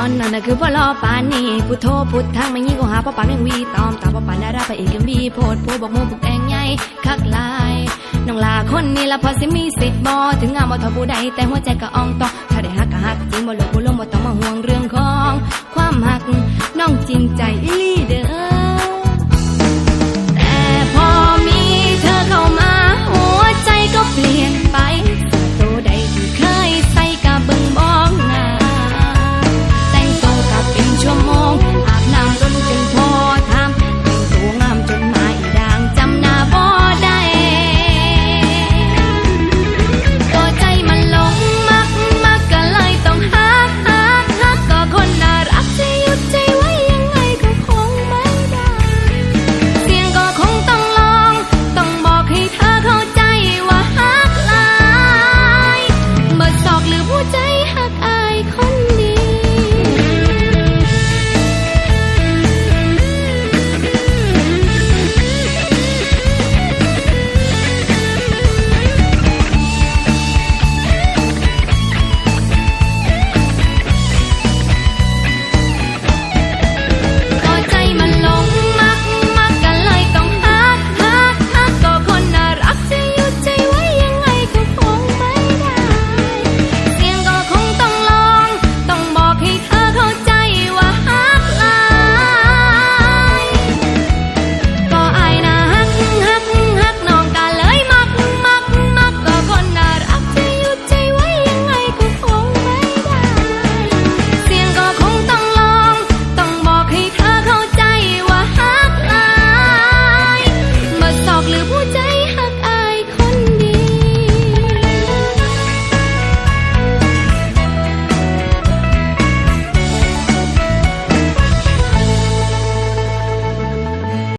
อนนั่นนะคือพ่อรอปานนี่พุทโธพุทธังไม่งี้ก็หาพ่อปานแมงวีตอมตามพ่อปานดาราพระเอกยังมีโพดโพบอกโมบุกแองใหญ่คักลายน้องลาคนนี้ละพอสิมีสิทธิ์บอถึงงามบ่ทอผู้ใดแต่หัวใจก็อ่องตองถ้าได้หักก็หักจริงบ่ลงบ่ลงบ่ต้องมาห่วงเรื่องของ ความหักน้องจริงใจ